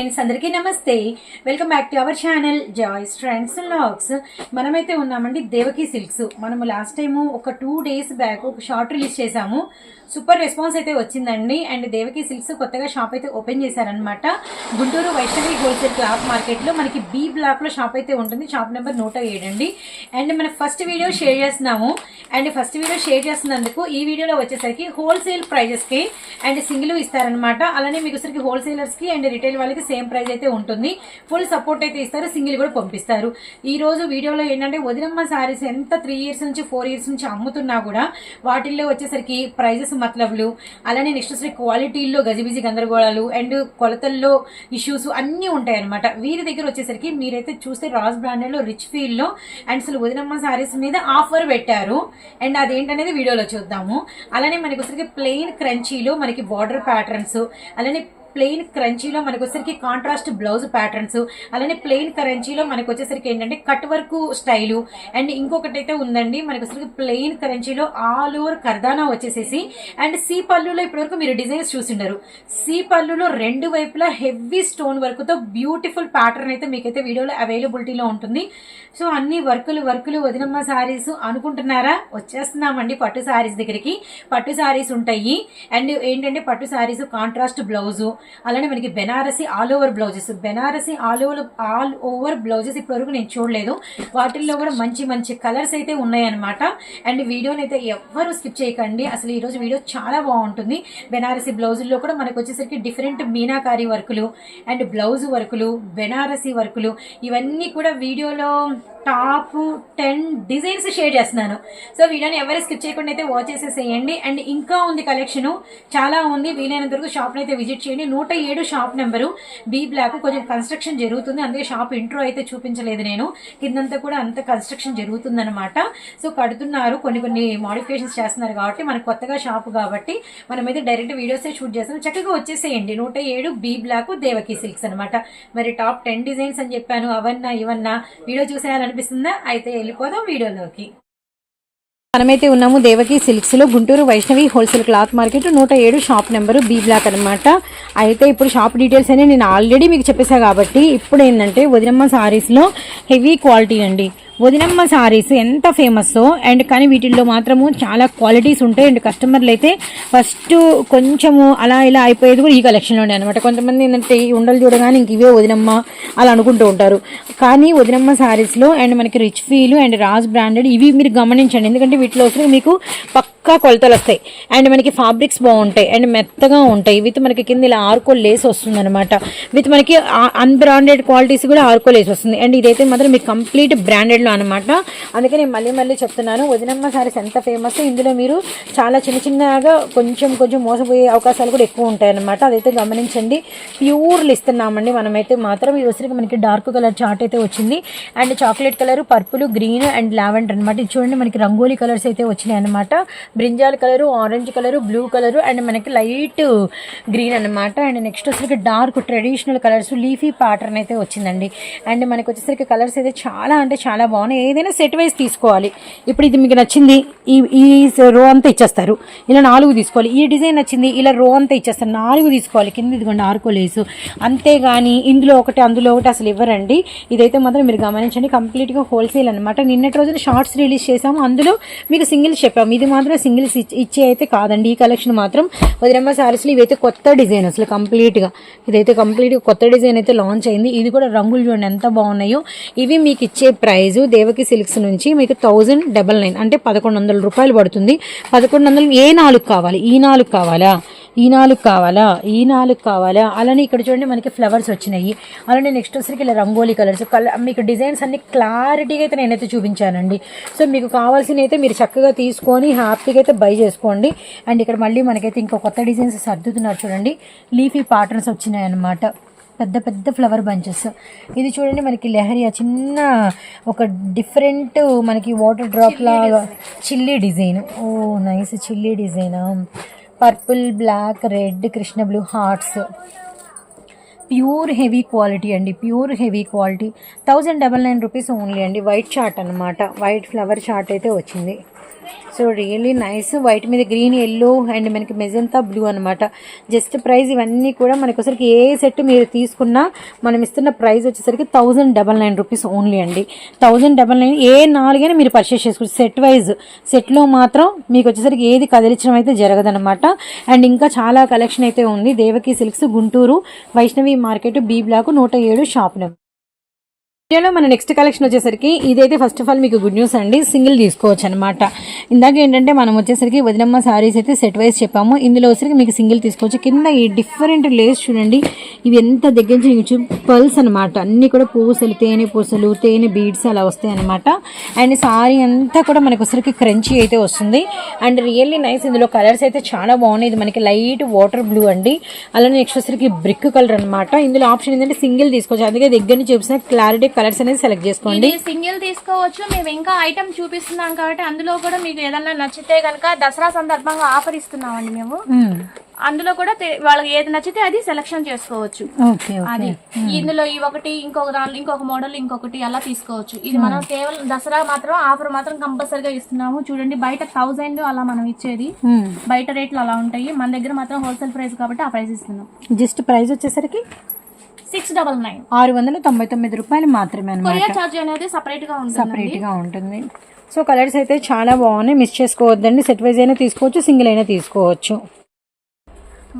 Friends అందరికీ నమస్తే. Welcome back to our channel joy's friends logs మనమైతే ఉన్నామండి దేవకి సిల్క్స్. మనము లాస్ట్ టైం ఒక టూ డేస్ బ్యాక్ ఒక షార్ట్ రిలీజ్ చేసాము సూపర్ రెస్పాన్స్ అయితే వచ్చిందండి. అండ్ దేవకి సిల్క్స్ కొత్తగా షాప్ అయితే ఓపెన్ చేశారనమాట గుంటూరు వైష్ణవి హోల్సేల్ క్లాత్ మార్కెట్లో మనకి బి బ్లాక్లో షాప్ అయితే ఉంటుంది. షాప్ నెంబర్ నూట ఏడండి అండ్. మన ఫస్ట్ వీడియో షేర్ చేస్తున్నాము. అండ్ ఫస్ట్ వీడియో షేర్ చేస్తున్నందుకు ఈ వీడియోలో వచ్చేసరికి హోల్సేల్ ప్రైజెస్కి అండ్ సింగిల్ ఇస్తారనమాట అలానే మీకు వచ్చరికి హోల్సేలర్స్కి అండ్ రిటైల్ వాళ్ళకి సేమ్ ప్రైస్ అయితే ఉంటుంది. ఫుల్ సపోర్ట్ అయితే ఇస్తారు. సింగిల్ కూడా పంపిస్తారు. ఈ రోజు వీడియోలో ఏంటంటే వదినమ్మ శారీస్ ఎంత త్రీ ఇయర్స్ నుంచి ఫోర్ ఇయర్స్ నుంచి అమ్ముతున్నా కూడా వాటిల్లో వచ్చేసరికి ప్రైజెస్ మతలబ్లు అలానే నెక్స్ట్ వచ్చి క్వాలిటీల్లో గజిబిజి గందరగోళాలు అండ్ కొలతల్లో ఇష్యూస్ అన్నీ ఉంటాయి అనమాట వీరి దగ్గర వచ్చేసరికి మీరైతే చూస్తే రాజ్ బ్రాండెడ్లో రిచ్ ఫీల్డ్లో అండ్ అసలు వదినమ్మ శారీస్ మీద ఆఫర్ పెట్టారు. అండ్ అదేంటనేది వీడియోలో చూద్దాము. అలానే మనకి వచ్చరికి ప్లెయిన్ క్రంచీలో మనకి బార్డర్ ప్యాటర్న్స్ అలానే ప్లెయిన్ క్రంచీలో మనకు వచ్చేసరికి కాంట్రాస్ట్ బ్లౌజ్ ప్యాటర్న్స్ అలానే ప్లెయిన్ కరెన్సీలో మనకు వచ్చేసరికి ఏంటంటే కట్ వర్క్ స్టైలు అండ్ ఇంకొకటి అయితే ఉందండి మనకు వచ్చేసరికి ప్లెయిన్ కరెన్సీలో ఆల్ ఓవర్ కర్దానా వచ్చేసేసి అండ్ సి పళ్ళులో ఇప్పటివరకు మీరు డిజైన్స్ చూసిండరు. సి పళ్ళులో రెండు వైపులా హెవీ స్టోన్ వర్క్తో బ్యూటిఫుల్ ప్యాటర్న్ అయితే మీకైతే వీడియోలో అవైలబిలిటీలో ఉంటుంది. సో అన్ని వర్కులు వర్కులు వదినమ్మ శారీస్ అనుకుంటున్నారా? వచ్చేస్తున్నామండి పట్టు శారీస్ దగ్గరికి. పట్టు శారీస్ ఉంటాయి. అండ్ ఏంటంటే పట్టు సారీస్ కాంట్రాస్ట్ బ్లౌజు అలానే మనకి Banarasi all over blouses. Banarasi all over all over blouses ఇప్పటివరకు నేను చూడలేదు. వాటిల్లో కూడా మంచి మంచి కలర్స్ అయితే ఉన్నాయన్నమాట. అండ్ వీడియోని అయితే ఎవ్వరు స్కిప్ చేయకండి. అసలు ఈరోజు వీడియో చాలా బాగుంటుంది. బెనారసి బ్లౌజుల్లో కూడా మనకు వచ్చేసరికి డిఫరెంట్ మీనాకారి వర్కులు అండ్ బ్లౌజ్ వర్కులు బెనారసి వర్కులు ఇవన్నీ కూడా వీడియోలో టాప్ టెన్ డిజైన్స్ షేర్ చేస్తున్నాను. సో వీడియోని ఎవరు స్కిప్ చేయకుండా అయితే వాచ్ చేసేసేయండి. అండ్ ఇంకా ఉంది కలెక్షన్. చాలా ఉంది. వీలైనంత వరకు షాప్ని అయితే విజిట్ చేయండి. నూట ఏడు షాప్ నెంబరు. బీ బ్లాక్ కొంచెం కన్స్ట్రక్షన్ జరుగుతుంది. అందుకే షాప్ ఇంట్రో అయితే చూపించలేదు నేను. కిందంతా కూడా అంత కన్స్ట్రక్షన్ జరుగుతుంది అనమాట సో కడుతున్నారు. కొన్ని కొన్ని మోడిఫికేషన్స్ చేస్తున్నారు కాబట్టి మనకు కొత్తగా షాప్ కాబట్టి మనమైతే డైరెక్ట్ వీడియోసే షూట్ చేస్తాం చక్కగా వచ్చేసేయండి. నూట ఏడు బీ బ్లాక్ దేవకి సిల్క్స్ అనమాట మరి టాప్ టెన్ డిజైన్స్ అని చెప్పాను. అవన్నా ఇవన్నా వీడియో చూసేయాలనిపిస్తుందా? అయితే వెళ్ళిపోదాం వీడియోలోకి. మనమైతే ఉన్నాము Devaki సిల్క్స్లో. Guntur Vaishnavi wholesale cloth market నూట ఏడు షాప్ నెంబరు బీ బ్లాక్ అనమాట అయితే ఇప్పుడు షాప్ డీటెయిల్స్ అనేవి నేను ఆల్రెడీ మీకు చెప్పేశాను కాబట్టి ఇప్పుడు ఏంటంటే వదినమ్మ సారీస్లో హెవీ క్వాలిటీ అండి. వదినమ్మ సారీస్ ఎంత ఫేమస్ అండ్ కానీ వీటిల్లో మాత్రము చాలా క్వాలిటీస్ ఉంటాయి. అండ్ కస్టమర్లు అయితే ఫస్ట్ కొంచెము అలా ఇలా అయిపోయేది కూడా ఈ కలెక్షన్లోనే అనమాట కొంతమంది ఏంటంటే ఈ ఉండలు చూడగానే ఇంక ఇవే వదినమ్మ అలా అనుకుంటూ ఉంటారు. కానీ వదినమ్మ సారీస్లో అండ్ మనకి rich feel and Raj branded ఇవి మీరు గమనించండి. ఎందుకంటే వీటిలో వచ్చి మీకు పక్క కొలతలు వస్తాయి. అండ్ మనకి ఫ్యాబ్రిక్స్ బాగుంటాయి. అండ్ మెత్తగా ఉంటాయి. విత్ మనకి కింద ఇలా ఆర్కో లేస్ వస్తుంది అనమాట విత్ మనకి అన్బ్రాండెడ్ క్వాలిటీస్ కూడా ఆర్కో లేస్ వస్తుంది. అండ్ ఇదైతే మాత్రం మీకు కంప్లీట్ బ్రాండెడ్లో అనమాట అందుకే నేను మళ్ళీ మళ్ళీ చెప్తున్నాను. వదినమ్మ సారీస్ ఎంత ఫేమస్ ఇందులో మీరు చాలా చిన్న చిన్నగా కొంచెం కొంచెం మోసపోయే అవకాశాలు కూడా ఎక్కువ ఉంటాయి అనమాట అదైతే గమనించండి. ప్యూర్లు ఇస్తున్నామండి మనమైతే మాత్రం. ఈ వచ్చరికి మనకి డార్క్ కలర్ చార్ట్ అయితే వచ్చింది. And chocolate colour purple green and lavender అనమాట ఇది చూడండి మనకి రంగోలీ కలర్స్ అయితే వచ్చినాయి అనమాట brinjal colour orange colour blue colour and మనకి లైట్ గ్రీన్ అనమాట అండ్ నెక్స్ట్ వచ్చేసరికి dark traditional colours leafy pattern అయితే వచ్చిందండి. అండ్ మనకి వచ్చేసరికి కలర్స్ అయితే చాలా అంటే చాలా బాగున్నాయి. ఏదైనా సెట్ వైజ్ తీసుకోవాలి. ఇప్పుడు ఇది మీకు నచ్చింది ఈ ఈ రో అంతా ఇచ్చేస్తారు. ఇలా నాలుగు తీసుకోవాలి. ఈ డిజైన్ నచ్చింది ఇలా రో అంతా ఇచ్చేస్తారు. నాలుగు తీసుకోవాలి. కింద ఇదిగోండి ఆరుకోలేసు. అంతేగాని ఇందులో ఒకటి అందులో ఒకటి అసలు ఇవ్వరండి. ఇదైతే మాత్రం మీరు గమనించండి. కంప్లీట్గా హోల్సేల్ అనమాట నిన్నటి రోజున షార్ట్స్ రిలీజ్ చేసాము అందులో మీకు సింగిల్స్ చెప్పాము. ఇది మాత్రం సింగిల్స్ ఇచ్చే అయితే కాదండి. ఈ కలెక్షన్ మాత్రం వదిరమ్మ శారీస్లో ఇవైతే కొత్త డిజైన్ అసలు కంప్లీట్గా ఇదైతే కంప్లీట్గా కొత్త డిజైన్ అయితే లాంచ్ అయింది. ఇది కూడా రంగులు చూడండి ఎంత బాగున్నాయో. ఇవి మీకు ఇచ్చే ప్రైజు దేవకి సిల్క్స్ నుంచి మీకు థౌజండ్ డబల్ నైన్ అంటే పదకొండు వందల రూపాయలు పడుతుంది. పదకొండు వందలు ఏ నాలుగు కావాలి? ఈ నాలుగు కావాలా? ఈ నాలుగు కావాలా? ఈ నాలుగు కావాలా? అలానే ఇక్కడ చూడండి మనకి ఫ్లవర్స్ వచ్చినాయి. అలానే నెక్స్ట్ వచ్చరికి ఇలా రంగోలీ కలర్స్. కలర్ మీకు డిజైన్స్ అన్ని క్లారిటీగా అయితే నేనైతే చూపించానండి. సో మీకు కావాల్సిన అయితే మీరు చక్కగా తీసుకొని హ్యాపీగా అయితే బై చేసుకోండి. అండ్ ఇక్కడ మళ్ళీ మనకైతే ఇంకో కొత్త డిజైన్స్ సర్దుతున్నారు చూడండి. లీఫీ ప్యాటర్న్స్ వచ్చినాయి అన్నమాట పెద్ద పెద్ద ఫ్లవర్ బంచెస్ ఇది చూడండి మనకి లెహరియా చిన్న ఒక డిఫరెంట్ మనకి వాటర్ డ్రాప్ లాగా chilli design oh nice chilli design purple black red Krishna blue hearts. Pure heavy quality అండి pure heavy quality. Thousand double nine rupees only అండి వైట్ చార్ట్ అనమాట వైట్ ఫ్లవర్ చార్ట్ అయితే వచ్చింది. So really nice white మీద green yellow and మనకి magenta blue అనమాట just price ఇవన్నీ కూడా మనకి వచ్చరికి ఏ సెట్ మీరు తీసుకున్నా మనం ఇస్తున్న ప్రైస్ వచ్చేసరికి thousand double nine rupees only అండి. థౌజండ్ డబల్ నైన్ ఏ నాలుగైనా మీరు పర్చేస్ చేసుకోవచ్చు. సెట్ వైజ్ సెట్లో మాత్రం మీకు వచ్చేసరికి ఏది కదిలించడం అయితే జరగదనమాట అండ్ ఇంకా చాలా కలెక్షన్ అయితే ఉంది. Devaki silks Guntur Vaishnavi market B block నూట ఏడు షాప్ నెంబర్. వీడియోలో మన నెక్స్ట్ కలెక్షన్ వచ్చేసరికి ఇదైతే ఫస్ట్ ఆఫ్ ఆల్ మీకు గుడ్ న్యూస్ అండి. సింగిల్ తీసుకోవచ్చు అనమాట ఇందాక ఏంటంటే మనం వచ్చేసరికి వదినమ్మ సారీస్ అయితే సెట్ వైజ్ చెప్పాము. ఇందులో వచ్చేసరికి మీకు సింగిల్ తీసుకోవచ్చు. కింద ఈ డిఫరెంట్ లేస్ చూడండి. ఇవి ఎంత దగ్గర నుంచి చూసి పల్స్ అనమాట అన్ని కూడా పూసలు తేనె పూసలు తేనె బీడ్స్ అలా వస్తాయి అనమాట అండ్ సారీ అంతా కూడా మనకు వచ్చరికి క్రంచీ అయితే వస్తుంది. అండ్ రియల్లీ నైస్ ఇందులో కలర్స్ అయితే చాలా బాగున్నాయి. ఇది మనకి లైట్ వాటర్ బ్లూ అండి. అలానే నెక్స్ట్ వచ్చరికి బ్రిక్ కలర్ అనమాట ఇందులో ఆప్షన్ ఏంటంటే సింగిల్ తీసుకోవచ్చు. అందుకే దగ్గర నుంచి చూపిస్తే క్లారిటీ కలర్స్ అనేది సెలెక్ట్ చేసుకోండి. సింగిల్ తీసుకోవచ్చు. మేము ఇంకా ఐటమ్ చూపిస్తున్నాం కాబట్టి అందులో కూడా మీకు ఏదైనా నచ్చితే కనుక దసరా సందర్భంగా ఆఫర్ ఇస్తున్నామండి మేము. అందులో కూడా వాళ్ళకి ఏది నచ్చితే అది సెలెక్షన్ చేసుకోవచ్చు. అది. ఇందులో ఈ ఒకటి ఇంకొక దాంట్లో ఇంకొక మోడల్ ఇంకొకటి అలా తీసుకోవచ్చు. ఇది మనం కేవలం దసరా మాత్రం ఆఫర్ మాత్రం కంపల్సరీగా ఇస్తున్నాము. చూడండి బయట థౌజండ్ అలా మనం ఇచ్చేది. బయట రేట్లు అలా ఉంటాయి. మన దగ్గర మాత్రం హోల్సేల్ ప్రైస్ కాబట్టి ఆ ప్రైస్ ఇస్తున్నాం. జస్ట్ ప్రైస్ వచ్చేసరికి సిక్స్ డబల్ నైన్. ఆరు వందల తొంభై తొమ్మిది రూపాయలు మాత్రమే కొరియర్ ఛార్జ్ అనేది సపరేట్గా ఉంటుంది సపరేట్గా ఉంటుంది. సో కలర్స్ అయితే చాలా బాగున్నాయి. మిస్ చేసుకోవద్దండి. సెట్ వైజ్ అయినా తీసుకోవచ్చు సింగిల్ అయినా తీసుకోవచ్చు.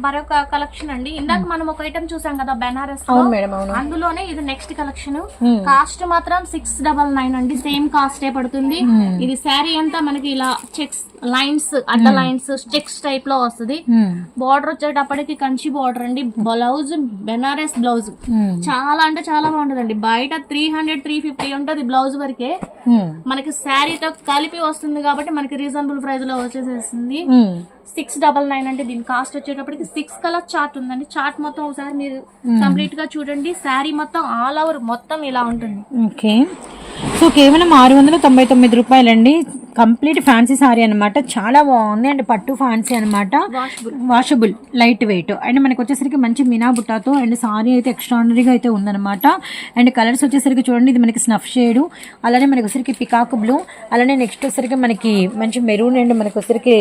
మరొక కలెక్షన్ అండి. ఇందాక మనం ఒక ఐటమ్ చూసాం కదా బెనారస్ అందులోనే ఇది నెక్స్ట్ కలెక్షన్ కాస్ట్ మాత్రం సిక్స్ డబల్ నైన్ అండి. సేమ్ కాస్టే పడుతుంది. ఇది శారీ అంతా మనకి ఇలా చెక్స్ లైన్స్ అడ్డ లైన్స్ చెక్స్ టైప్లో వస్తుంది. బార్డర్ వచ్చేటప్పటికి కంచి బార్డర్ అండి. Blouse Banaras blouse. చాలా అంటే చాలా బాగుంటదండి. బయట త్రీ హండ్రెడ్ త్రీ ఫిఫ్టీ ఉంటది బ్లౌజ్ వరకే. మనకి శారీతో కలిపి వస్తుంది కాబట్టి మనకి రీజనబుల్ ప్రైస్లో వచ్చేసేస్తుంది. సిక్స్ డబల్ నైన్ అంటే దీని కాస్ట్ వచ్చేటప్పటికి సిక్స్ కలర్ చార్ట్ ఉందండి. చార్ట్ మొత్తం ఒకసారి మీరు కంప్లీట్గా చూడండి. శారీ మొత్తం ఆల్ ఓవర్ మొత్తం ఇలా ఉంటుంది. ఓకే. సో కేవలం ఆరు వందల తొంభై తొమ్మిది రూపాయలండి. కంప్లీట్ ఫ్యాన్సీ సారీ అనమాట చాలా బాగుంది. అండ్ పట్టు ఫ్యాన్సీ అనమాట వాషబుల్ లైట్ వెయిట్ అండ్ మనకి వచ్చేసరికి మంచి మినా బుట్టాతో అండ్ సారీ అయితే ఎక్స్ట్రాడనరీగా అయితే ఉందన్నమాట. అండ్ కలర్స్ వచ్చేసరికి చూడండి ఇది మనకి స్నఫ్ షేడ్. అలానే మనకి వచ్చరికి పికాక్ బ్లూ. అలానే నెక్స్ట్ వచ్చరికి మనకి మంచి మెరూన్ అండ్ మనకి వచ్చరికి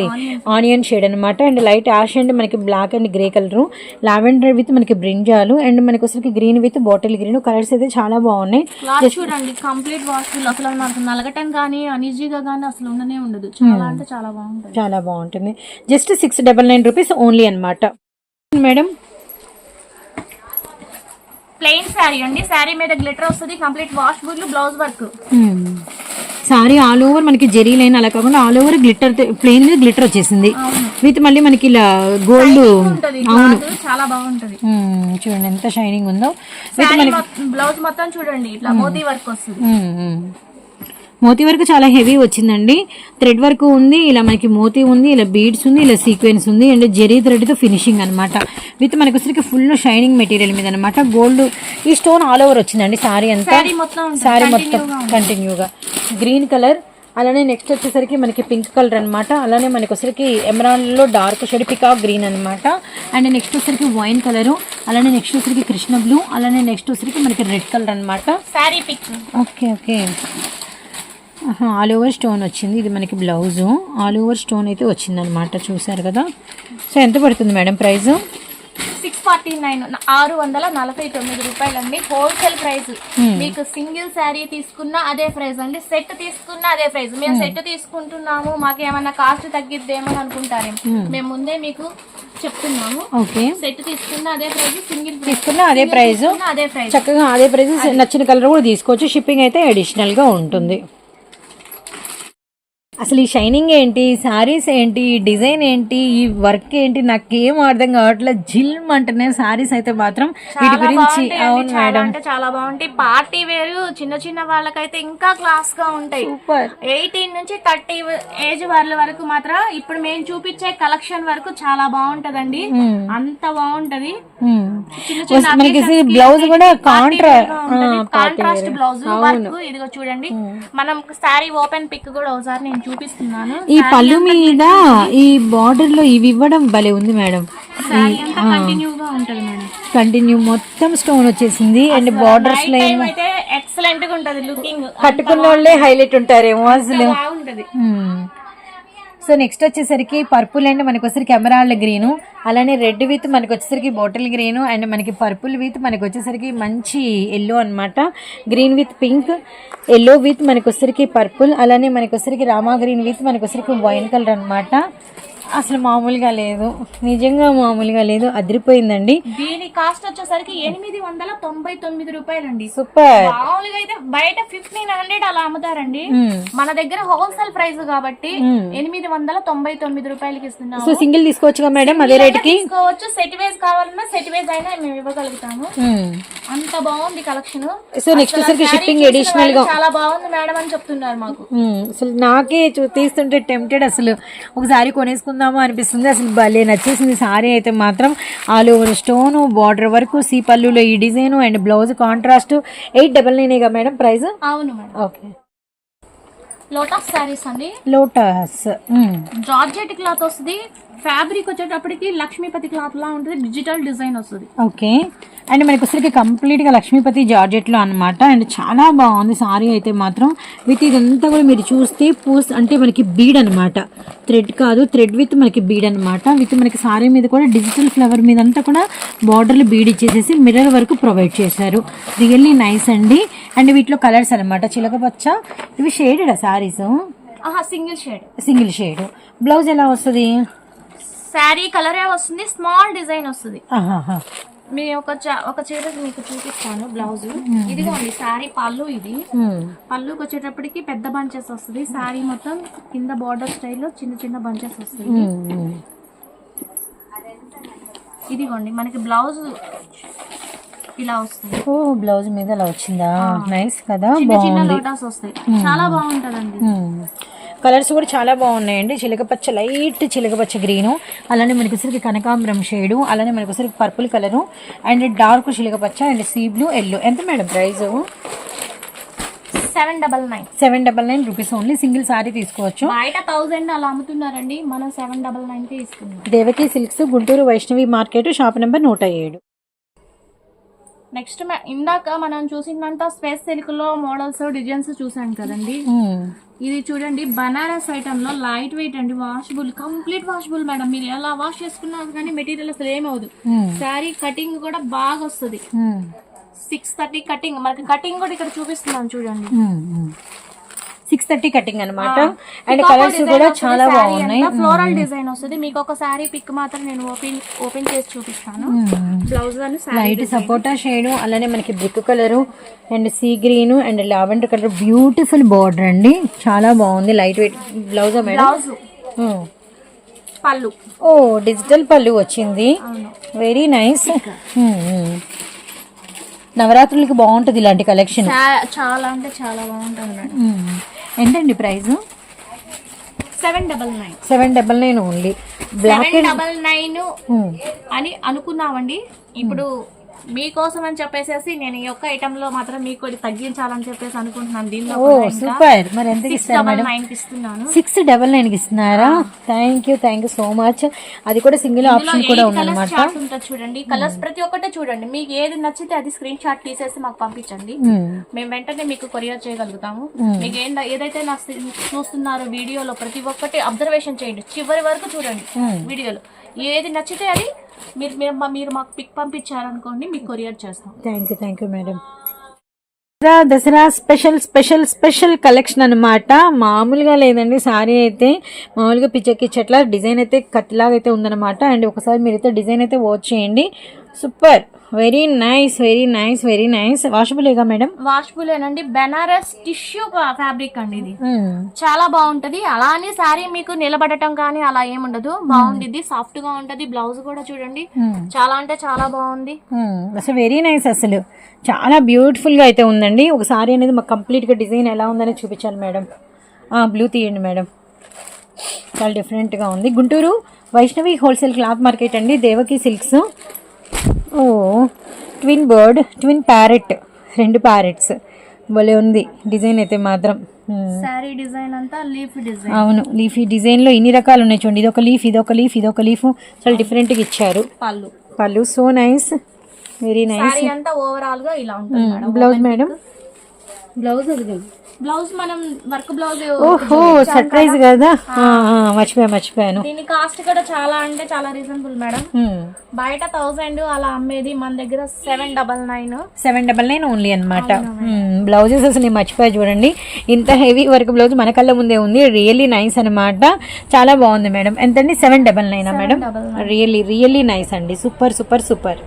ఆనియన్ షేడ్ అనమాట అండ్ లైట్ యాష్ అండ్ మనకి black and grey colour. Lavender with మనకి బ్రింజాలు. అండ్ మనకి వచ్చరికి green with bottle green. Colours అయితే చాలా బాగున్నాయి. చూడండి కంప్లీట్ వాష్ఫుల్ అసలు మనకు నలగటం కానీ అనీజీగా కానీ అసలు ఉండనే ఉండదు. చాలా అంటే చాలా బాగుంటుంది. చాలా బాగుంటుంది. Just six double nine rupees only అనమాట మేడం? ప్లెయిన్ శారీ అండి. శారీ మీద గ్లిటర్ వస్తుంది. Complete వాష్ఫుల్ blouse work sari all over మనకి జెరీ లైన్ అలా కాకుండా ఆల్ ఓవర్ గ్లిటర్ ప్లెయిన్ మీద గ్లిటర్ వచ్చేసింది. విత్ మళ్ళీ మనకి ఇలా గోల్డ్ క్లాత్ చాలా బాగుంటది. చూడండి ఎంత షైనింగ్ ఉందో. శారీ బ్లౌజ్ మొత్తం చూడండి ఇట్లా మోతీ వర్క్ వస్తుంది. మోతీ వర్క్ చాలా హెవీ వచ్చిందండి. థ్రెడ్ వర్క్ ఉంది ఇలా మనకి మోతీ ఉంది ఇలా బీడ్స్ ఉంది ఇలా సీక్వెన్స్ ఉంది అండ్ జెరీ థ్రెడ్తో ఫినిషింగ్ అనమాట విత్ మనకి వచ్చరికి ఫుల్ షైనింగ్ మెటీరియల్ మీద అనమాట గోల్డ్ ఈ స్టోన్ ఆల్ ఓవర్ వచ్చిందండి సారీ అంతా. సారీ మొత్తం కంటిన్యూగా గ్రీన్ కలర్ అలానే నెక్స్ట్ వచ్చేసరికి మనకి పింక్ కలర్ అన్నమాట. అలానే మనకి వచ్చరికి ఎమరాల్డ్లో డార్క్ షేడ్ పికాక్ గ్రీన్ అన్నమాట. అండ్ నెక్స్ట్ వచ్చరికి వైన్ కలర్ అలానే నెక్స్ట్ వచ్చరికి కృష్ణ బ్లూ అలానే నెక్స్ట్ వచ్చరికి మనకి red colour pick. Okay okay. All over stone వచ్చింది. ఇది మనకి బ్లౌజు ఆల్ ఓవర్ స్టోన్ అయితే వచ్చింది అనమాట చూసారు కదా? సో ఎంత పడుతుంది madam price six forty nine ఆరు వందల నలభై తొమ్మిది రూపాయలండి. హోల్సేల్ ప్రైస్ మీకు సింగిల్ శారీ తీసుకున్నా అదే ప్రైస్ అండి. సెట్ తీసుకున్నా అదే ప్రైస్ మేము సెట్ తీసుకుంటున్నాము. మాకు ఏమైనా కాస్ట్ తగ్గిద్దేమో అని అనుకుంటారేమో. మేము ముందే మీకు చెప్తున్నాము. ఓకే సెట్ తీసుకున్నా అదే ప్రైస్ సింగిల్ తీసుకున్న అదే ప్రైస్ చక్కగా అదే ప్రైస్ నచ్చిన కలర్ కూడా తీసుకోవచ్చు. షిప్పింగ్ అయితే అడిషనల్గా ఉంటుంది. అసలు ఈ షైనింగ్ ఏంటి? సారీస్ ఏంటి? డిజైన్ ఏంటి? ఈ వర్క్ ఏంటి? నాకేం అర్థం కావట్లేదు జిల్మ్ అంటున్నాయి సారీస్ అయితే మాత్రం వీటి గురించి అవును మేడం. అంటే చాలా బాగుంటాయి. పార్టీ వేరు చిన్న చిన్న వాళ్ళకైతే ఇంకా క్లాస్గా ఉంటాయి. సూపర్. ఎయిటీన్ నుంచి థర్టీ ఏజ్ వాళ్ళ వరకు మాత్రం ఇప్పుడు మేము చూపించే కలెక్షన్ వరకు చాలా బాగుంటదండి. అంత బాగుంటది. మనకి బ్లౌజ్ కూడా కాంట్రా కాంట్రాస్ట్ బ్లౌజ్ వర్క్ ఇదిగో చూడండి. మనం శారీ ఓపెన్ పిక్ కూడా ఒకసారి నేను చూపిస్తున్నాను. ఈ పళ్ళు మీద ఈ బార్డర్లో ఇవి ఇవ్వడం భలే ఉంది మేడం. కంటిన్యూ గా ఉంటది మేడం. కంటిన్యూ మొత్తం స్టోన్ వచ్చేసింది. అండ్ బార్డర్స్ ఎక్సలెంట్గా ఉంటది లుకింగ్ కట్టుకున్న వాళ్ళే హైలైట్ ఉంటారేమో అసలు. బాగుంటది. సో నెక్స్ట్ వచ్చేసరికి పర్పుల్ అండ్ మనకు వచ్చేసరికి ఎమరాల్డ్ గ్రీన్ అలానే రెడ్ విత్ మనకు వచ్చేసరికి బాటిల్ గ్రీన్ అండ్ మనకి పర్పుల్ విత్ మనకి వచ్చేసరికి మంచి ఎల్లో అన్నమాట. Green with pink yellow with మనకు వచ్చేసరికి పర్పుల్ అలానే మనకు వచ్చేసరికి రామా గ్రీన్ విత్ మనకు వచ్చేసరికి వైన్ కలర్ అన్నమాట. అసలు మామూలుగా లేదు. నిజంగా మామూలుగా లేదు. అదిరిపోయిందండి. దీని కాస్ట్ వచ్చేసరికి ఎనిమిది వందల తొంభై తొమ్మిది రూపాయలండి. సూపర్. మామూలుగా అయితే బయట ఫిఫ్టీన్ హండ్రెడ్ అలా అమ్ముతారండి. మన దగ్గర హోల్సేల్ ప్రైస్ కాబట్టి ఎనిమిది వందల తొంభై తొమ్మిది రూపాయలకి ఇస్తున్నాము. సో సింగిల్ తీసుకోవచ్చుగా మేడం అదే రేటుకి? తీసుకోవచ్చు. సెట్ వేస్ కావాలన్నా సెట్ వేస్ అయినా మేము ఇవ్వగలుగుతాము. అంత బాగుంది కలెక్షన్. సో నెక్స్ట్ వచ్చేసరికి షిప్పింగ్ అడిషనల్గా చాలా బాగుంది మేడం అని చెప్తున్నారు మాకు. అసలు నాకే తీస్తుంటే టెంప్టెడ్ అసలు. ఒకసారి కొనేసుకుందామా అనిపిస్తుంది. అసలు భలే నచ్చేసింది. సారీ అయితే మాత్రం ఆల్ ఓవర్ స్టోన్ బార్డర్ వరకు సీ పల్లులో ఈ design and blouse contrast. Eight double నైనేగా madam price? అవును మేడం. ఓకే. లోటస్ శారీస్ అండి. లోటస్. జార్జెట్ క్లాత్ వస్తుంది. ఫ్యాబ్రిక్ వచ్చేటప్పటికి లక్ష్మీపతి క్లాత్ లా ఉంటుంది డిజిటల్ డిజైన్ వస్తుంది. ఓకే. అండ్ మనకి వచ్చరికి కంప్లీట్గా లక్ష్మీపతి జార్జెట్లో అనమాట అండ్ చాలా బాగుంది సారీ అయితే మాత్రం. విత్ ఇదంతా కూడా మీరు చూస్తే పూస్ అంటే మనకి బీడ్ అనమాట థ్రెడ్ కాదు థ్రెడ్ విత్ మనకి బీడ్ అనమాట విత్ మనకి సారీ మీద కూడా డిజిటల్ ఫ్లవర్ మీద అంతా కూడా బార్డర్లు బీడ్ ఇచ్చేసేసి మిర్రర్ వరకు ప్రొవైడ్ చేశారు. రియల్లీ నైస్ అండి. అండ్ వీటిలో కలర్స్ అనమాట చిలకపచ్చ ఇవి షేడెడ్ సారీస్? ఆహా single shade. Single shade. Blouse ఎలా వస్తుంది? శారీ కలరే వస్తుంది స్మాల్ డిజైన్ వస్తుంది. మీ ఒక ఒక చీర మీకు చూపిస్తాను బ్లౌజ్. ఇదిగోండి శారీ పళ్ళు ఇది. పళ్ళుకి వచ్చేటప్పటికి పెద్ద బంచెస్ వస్తుంది. శారీ మొత్తం కింద బార్డర్ స్టైల్లో చిన్న చిన్న బంచెస్ వస్తుంది. ఇదిగోండి మనకి బ్లౌజ్ ఇలా వస్తుంది. ఓ బ్లౌజ్ మీద అలా వచ్చిందా? నైస్ కదా చిన్న లోటాస్ వస్తాయి. చాలా బాగుంటదండి. కలర్స్ కూడా చాలా బాగున్నాయండి. చిలకపచ్చ లైట్ చిలకపచ్చ గ్రీను. అలానే మనకి వచ్చరికి కనకాంబరం షేడు. అలానే మనకి వచ్చరికి పర్పుల్ కలరు. అండ్ డార్క్ చిలకపచ్చ అండ్ సీ బ్లూ ఎల్లో. ఎంత madam price? Seven double nine. Seven double nine rupees only. Single sari తీసుకోవచ్చు. బయట థౌజండ్ అలా అమ్ముతున్నారండి. మనం సెవెన్ డబల్ నైన్కి ఇస్తున్నాం Devaki silks Guntur Vaishnavi market shop number నూట ఏడు. నెక్స్ట్ ఇందాక మనం చూసిందంతా స్పేస్ సిల్క్లో మోడల్స్ డిజైన్స్ చూసాం కదండి. ఇది చూడండి బనారస్ ఐటమ్లో లైట్ వెయిట్ అండి వాషబుల్ కంప్లీట్ వాషబుల్ మేడం. మీరు ఎలా వాష్ చేసుకున్నా కానీ మెటీరియల్ అసలు ఏమవుదు శారీ కటింగ్ కూడా బాగా వస్తుంది. సిక్స్ థర్టీ కటింగ్ మనకి కటింగ్ కూడా ఇక్కడ చూపిస్తున్నాను చూడండి. సిక్స్ థర్టీ కటింగ్ అనమాట అండ్ కలర్స్ కూడా చాలా బాగున్నాయి. ఫ్లోరల్ డిజైన్ వస్తుంది. మీకు ఒక శారీ పిక్ మాత్రం నేను ఓపెన్ ఓపెన్ చేసి చూపిస్తాను. బ్లౌజ్ లైట్ సపోటా షేడ్ అలానే మనకి brick colour and sea green and lavender colour beautiful border అండి. చాలా బాగుంది. లైట్ వెయిట్ బ్లౌజా మేడం. పళ్ళు. ఓ డిజిటల్ పళ్ళు వచ్చింది. వెరీ నైస్ నవరాత్రులకి బాగుంటుంది ఇలాంటి కలెక్షన్ చాలా అంటే చాలా బాగుంటుంది ఎంతండి price seven double nine. Seven double nine only. Black double nine అని అనుకున్నామండి. ఇప్పుడు మీకోసం అని చెప్పేసి నేను ఈ ఒక్క ఐటమ్లో మాత్రం మీకు తగ్గించాలని చెప్పేసి అనుకుంటున్నాను. దీనిలో ఓ సూపర్. మరి ఎంతకి ఇస్తారు డబల్ మేడం? నైన్కి ఇస్తున్నాను. సిక్స్ డబల్ నైన్కి ఇస్తున్నారా? Thank you thank you so much అది కూడా సింగిల్ ఆప్షన్ కూడా ఉందన్నమాట. ఉంటుంది చూడండి. కలర్స్ ప్రతి ఒక్కటే చూడండి. మీకు ఏది నచ్చితే అది స్క్రీన్ షాట్ తీసేసి మాకు పంపించండి. Hmm. మేము వెంటనే మీకు కొరియర్ చేయగలుగుతాము. మీకు ఏంట ఏదైతే నా చూస్తున్నారో వీడియోలో ప్రతి ఒక్కటి అబ్జర్వేషన్ చేయండి. చివరి వరకు చూడండి వీడియోలో. ఏది నచ్చితే అది మీరు మీరు మా- మీరు మాకు పిక్ పంపించారనుకోండి మీకు కొరియర్ చేస్తాం. Thank you thank you madam. Dasara Dasara special special special collection అనమాట మామూలుగా లేదండి సారీ అయితే. మామూలుగా పిచ్చకి చెట్ల డిజైన్ అయితే కత్తిలాగా అయితే ఉందన్నమాట. అండ్ ఒకసారి మీరైతే డిజైన్ అయితే వాచ్ చేయండి. Super. Very nice very nice very nice వాషబులేగా madam వాష్బులేనండి బెనారస్ టిష్యూ ఫ్యాబ్రిక్ అండి ఇది. చాలా బాగుంటది. అలా అని శారీ మీకు నిలబడటం కానీ అలా ఏముండదు బాగుండిద్ది. సాఫ్ట్గా ఉంటది. బ్లౌజ్ కూడా చూడండి. చాలా అంటే చాలా బాగుంది. అసలు వెరీ నైస్ అసలు. చాలా బ్యూటిఫుల్గా అయితే ఉందండి. ఒక సారీ అనేది మాకు కంప్లీట్గా డిజైన్ ఎలా ఉందని చూపించాలి మేడం బ్లూ తీయండి మేడం చాలా డిఫరెంట్గా ఉంది. Guntur Vaishnavi wholesale cloth market అండి. దేవకి సిల్క్స్ ఓ ట్విన్ బర్డ్ ట్విన్ ప్యారెట్ రెండు ప్యారెట్స్ భలే ఉంది డిజైన్ అయితే మాత్రం. శారీ డిజైన్ అంతా లీఫ్ డిజైన్ అవును లీఫ్ డిజైన్లో ఇన్ని రకాలు ఉన్నాయి చూడండి. ఇది ఒక లీఫ్ ఇది ఒక లీఫ్ ఇది ఒక లీఫ్ చాలా డిఫరెంట్గా ఇచ్చారు. పళ్ళు. పళ్ళు సో నైస్ వెరీ నైస్ అంతా ఓవరాల్గా ఇలా ఉంటుంది బ్లౌజ్ మేడం బ్లౌజ్ అది బ్లౌజ్ మనం వర్క్ బ్లౌజ్ ఓహో సర్ప్రైజ్ కదా? మర్చిపోయా మర్చిపోయాను దీని కాస్ట్ కూడా చాలా అంటే చాలా రీజనబుల్ మేడం. బయట థౌసండ్ అలా అమ్మేది మన దగ్గర seven double nine seven double nine only అనమాట బ్లౌజెస్ అసలు నేను మర్చిపోయా చూడండి. ఇంత హెవీ వర్క్ బ్లౌజ్ మన కళ్ళ ముందే ఉంది. రియల్లీ నైస్ అనమాట చాలా బాగుంది మేడం ఎంతండి? సెవెన్ డబల్ నైనా మేడం రియల్లీ రియల్లీ నైస్ అండి. సూపర్ సూపర్ సూపర్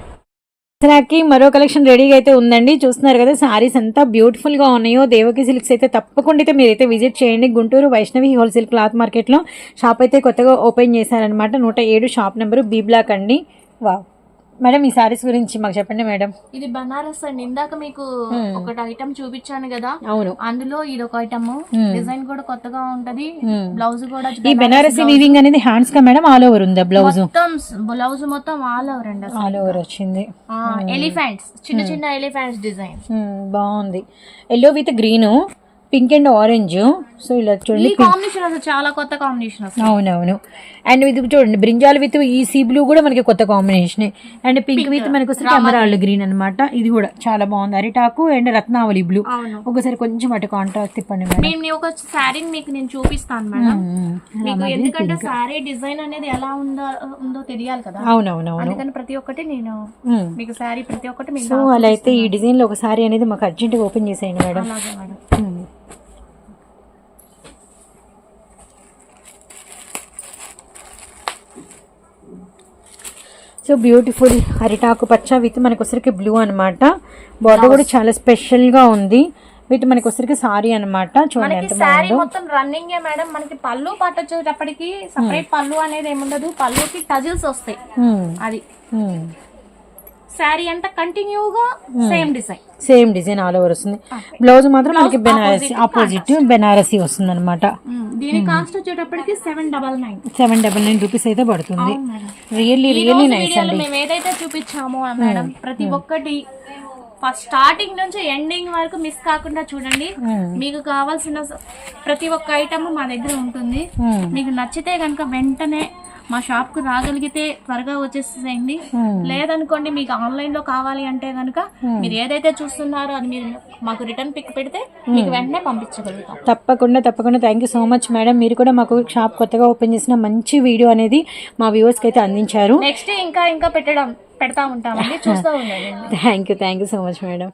దసరాకి మరో కలెక్షన్ రెడీగా అయితే ఉందండి. చూస్తున్నారు కదా సారీస్ అంతా బ్యూటిఫుల్గా ఉన్నాయో. దేవకి సిల్క్స్ అయితే తప్పకుండా అయితే మీరైతే విజిట్ చేయండి. గుంటూరు వైష్ణవి హోల్సేల్ క్లాత్ మార్కెట్లో షాప్ అయితే కొత్తగా ఓపెన్ చేశారనమాట నూట ఏడు షాప్ నెంబర్ బీ బ్లాక్ అండి. వా మేడం ఈ సారీస్ గురించి మాకు చెప్పండి మేడం. ఇది బనారస్ అండి. ఇందాక మీకు ఒకటి ఐటమ్ చూపించాను కదా. అవును. అందులో ఇది ఒక ఐటమ్ డిజైన్ కూడా కొత్తగా ఉంటది. బ్లౌజ్ కూడా ఈ బెనారసీ వీవింగ్ అనేది హ్యాండ్స్ కా మేడం? ఆల్ ఓవర్ ఉందా బ్లౌజ్ మొత్తం బ్లౌజ్ మొత్తం ఆల్ ఓవర్ అండి ఆల్ ఓవర్ వచ్చింది. ఎలిఫెంట్స్ చిన్న చిన్న ఎలిఫెంట్స్ డిజైన్ బాగుంది. Yellow with green pink and orange. So ఇలా చూడండి కాంబినేషన్ అసలు చాలా కొత్త కాంబినేషన్ అసలు. అవునవును. అండ్ ఇది చూడండి బ్రింజాల్ విత్ ఈ సీ బ్లూ కూడా మనకి కొత్త కాంబినేషన్ అండ్ పింక్ విత్ మనకు వస్తే ఎమరాల్డ్ గ్రీన్ అన్నమాట. ఇది కూడా చాలా బాగుంది. అరిటాకు అండ్ రత్నావళి బ్లూ. ఒకసారి కొంచెం అటు కాంట్రాస్ట్ తిప్పండి మేడం. మేము నీ ఒక శారీ మీకు నేను చూపిస్తాను మేడం. మీకు ఎందుకంటే శారీ డిజైన్ అనేది ఎలా ఉందో ఉందో తెలియాలి కదా. అవునవునవును. అందుకని ప్రతి ఒక్కటి నేను. మీకు శారీ ప్రతి ఒక్కటి సో అలా అయితే ఈ డిజైన్లో ఒక సారీ అనేది మాకు అర్జెంట్ ఓపెన్ చేసేయండి మేడం అలాగే మేడం మ్మ్. సో బ్యూటిఫుల్ అరిటాకు పచ్చ విత్ మనకు వచ్చరికి బ్లూ అనమాట బార్డర్ కూడా చాలా స్పెషల్గా ఉంది. విత్ మనకు వచ్చరికి సారీ అనమాట చూడండి మొత్తం రన్నింగ్ మేడం మనకి పళ్ళు పట్టొచ్చేటప్పటికి సపరేట్ పళ్ళు అనేది ఏముండదు. పళ్ళుకి టజిల్స్ వస్తాయి. మ్మ్. అది. మ్మ్. శారీ అంతా కంటిన్యూగా same design. Same design all over వస్తుంది. బ్లౌజ్ మాత్రం మనకి బెనారసి ఆపోజిట్ బెనారసి వస్తుంది అనమాట దీని కాస్ట్ వచ్చేటప్పటికి seven double nine seven double nine rupees అయితే పడుతుంది. రియల్లీ రియల్లీ నైస్ అండి. మేము ఏదైతే చూపించామో మేడం ప్రతి ఒక్కటి ఫస్ట్ స్టార్టింగ్ నుంచి ఎండింగ్ వరకు మిస్ కాకుండా చూడండి. మీకు కావాల్సిన ప్రతి ఒక్క ఐటమ్ మా దగ్గర ఉంటుంది. మీకు నచ్చితే కనుక వెంటనే మా షాప్కు రాగలిగితే త్వరగా వచ్చేసేయండి. లేదనుకోండి మీకు ఆన్లైన్లో కావాలి అంటే కనుక మీరు ఏదైతే చూస్తున్నారో అది మీరు మాకు రిటర్న్ పిక్ పెడితే మీకు వెంటనే పంపించగలుగుతాం. తప్పకుండా తప్పకుండా. Thank you so much madam మీరు కూడా మాకు షాప్ కొత్తగా ఓపెన్ చేసిన మంచి వీడియో అనేది మా వ్యూవర్స్కి అయితే అందించారు. నెక్స్ట్ ఇంకా ఇంకా పెట్టడం పెడతా ఉంటామండి. చూస్తూ ఉండండి. Thank you thank you so much madam